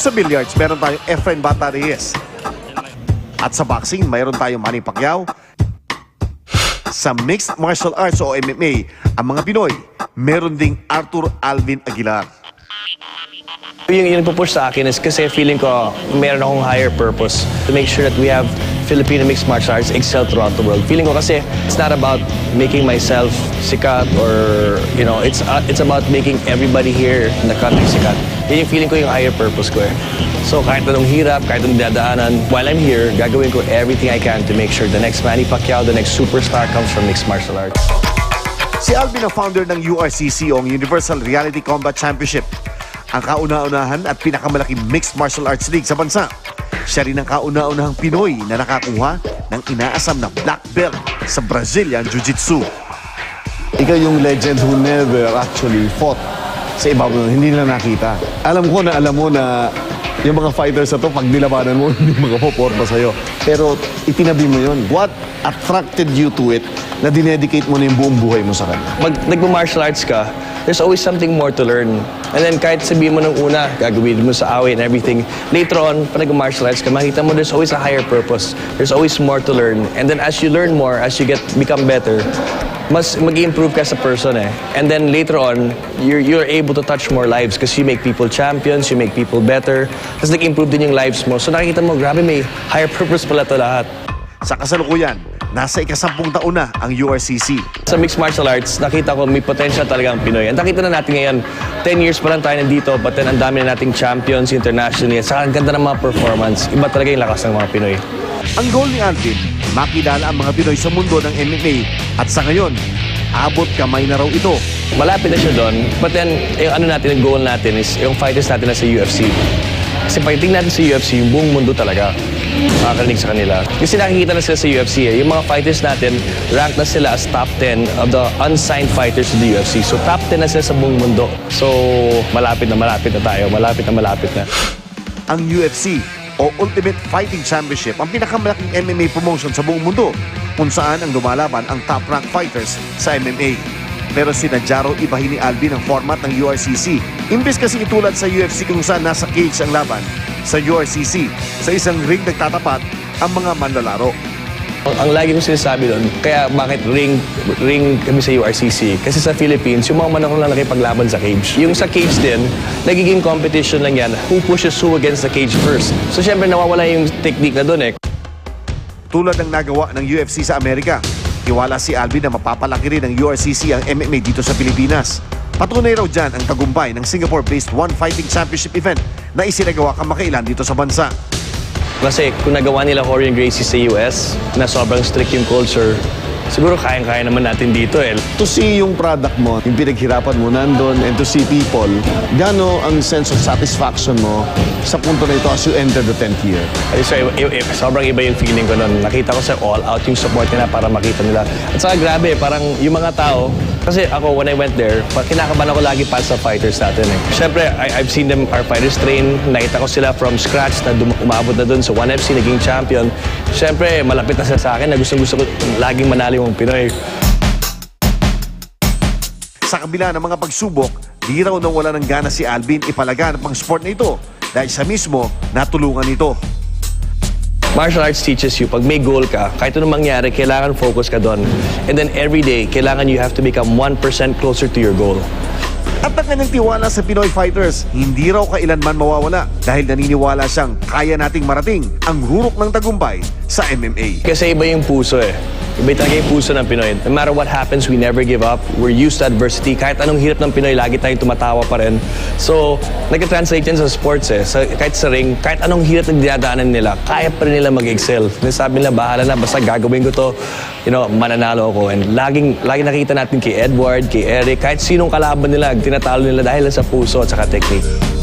Kung sa billiards, meron tayong Efren Bata Reyes. At sa boxing, mayroon tayong Manny Pacquiao. Sa mixed martial arts o MMA, ang mga Pinoy, meron ding Arthur Alvin Aguilar. Yung, yung pupush sa akin is kasi feeling ko meron akong higher purpose to make sure that we have Filipino mixed martial arts excel throughout the world. Feeling ko kasi it's not about making myself sikat or, you know, it's uh, it's about making everybody here in the country sikat. Yun yung feeling ko yung higher purpose ko eh. So kahit anong hirap, kahit anong dadaanan, while I'm here, gagawin ko everything I can to make sure the next Manny Pacquiao, the next superstar comes from mixed martial arts. Si Alvin ang founder ng URCC o Universal Reality Combat Championship. Ang kauna-unahan at pinakamalaking mixed martial arts league sa bansa. Siya rin ang kauna-unahang Pinoy na nakakuha ng inaasam na black belt sa Brazilian Jiu-Jitsu. Ikaw yung legend who never actually fought sa ibabaw nun. Hindi nila nakita. Alam ko na alam mo na yung mga fighters na to, pag nilabanan mo, hindi makapoporma sa'yo. Pero itinabi mo yun. What attracted you to it na dinedicate mo na yung buong buhay mo sa kanya? Pag nagmo-martial arts ka, there's always something more to learn. And then kahit sabihin mo nung una, gagawin mo sa away and everything, later on, pag nag-martial arts ka, makita mo there's always a higher purpose. There's always more to learn. And then as you learn more, as you get become better, mas mag improve ka sa person eh. And then later on, you're, you're able to touch more lives because you make people champions, you make people better. Tapos nag-improve din yung lives mo. So nakikita mo, grabe may higher purpose pala to lahat. Sa kasalukuyan, nasa ikasampung taon na ang URCC. Sa mixed martial arts, nakita ko may potential talaga ang Pinoy. Ang nakita na natin ngayon, 10 years pa lang tayo nandito, but then ang dami na nating champions internationally. At saka ang ganda ng mga performance. Iba talaga yung lakas ng mga Pinoy. Ang goal ni Alvin, makilala ang mga Pinoy sa mundo ng MMA at sa ngayon, abot kamay na raw ito. Malapit na siya doon, but then yung ano natin, yung goal natin is yung fighters natin na sa UFC. Kasi pagdating natin sa UFC, yung buong mundo talaga makakarinig sa kanila. Kasi nakikita na sila sa UFC eh. Yung mga fighters natin, rank na sila as top 10 of the unsigned fighters in the UFC. So top 10 na sila sa buong mundo. So malapit na malapit na tayo. Malapit na malapit na. Ang UFC o Ultimate Fighting Championship ang pinakamalaking MMA promotion sa buong mundo kung saan ang lumalaban ang top rank fighters sa MMA. Pero sinadya raw ibahin ni Alvin ang format ng URCC. Imbes kasi itulad sa UFC kung saan nasa cage ang laban, sa URCC, sa isang ring nagtatapat ang mga manlalaro. Ang, ang lagi kong sinasabi doon, kaya bakit ring ring kami sa URCC? Kasi sa Philippines, yung mga manok lang nakipaglaban sa cage. Yung sa cage din, nagiging competition lang yan. Who pushes who against the cage first? So syempre nawawala yung technique na doon eh. Tulad ng nagawa ng UFC sa Amerika, tiwala si Alvin na mapapalaki rin ng URCC ang MMA dito sa Pilipinas. Patunay raw dyan ang tagumpay ng Singapore-based One Fighting Championship event na isinagawa kamakailan dito sa bansa. Kasi kung nagawa nila Horian Gracie sa US, na sobrang strict yung culture, siguro kayang-kaya naman natin dito eh. To see yung product mo, yung pinaghirapan mo nandun, and to see people, gano ang sense of satisfaction mo sa punto na ito as you enter the 10th year? Ay, so, i- i- sobrang iba yung feeling ko noon. Nakita ko sa all out yung support nila para makita nila. At saka grabe, parang yung mga tao, kasi ako when I went there, kinakabahan ako lagi para sa fighters natin eh. Siyempre, I- I've seen them, our fighters train, nakita ko sila from scratch na dum- umabot na doon sa 1FC, naging champion. Siyempre, malapit na sila sa akin na gustong-gusto ko laging manalo yung Pinoy. Sa kabila ng mga pagsubok, di raw nawala ng gana si Alvin ipalaganap ang sport na ito dahil siya mismo natulungan ito. Martial arts teaches you, pag may goal ka, kahit anong mangyari, kailangan focus ka doon. And then every day, kailangan you have to become 1% closer to your goal. At ang kanyang tiwala sa Pinoy fighters, hindi raw kailanman mawawala dahil naniniwala siyang kaya nating marating ang rurok ng tagumpay sa MMA. Kasi iba yung puso eh. Iba talaga yung puso ng Pinoy. No matter what happens, we never give up. We're used to adversity. Kahit anong hirap ng Pinoy, lagi tayong tumatawa pa rin. So, nag-translate yan sa sports eh. Sa, kahit sa ring, kahit anong hirap na dinadaanan nila, kaya pa rin nila mag-excel. Sabi nila, bahala na, basta gagawin ko to, you know, mananalo ako. And laging, laging nakita natin kay Edward, kay Eric, kahit sinong kalaban nila, tinatalo nila dahil sa puso at saka technique.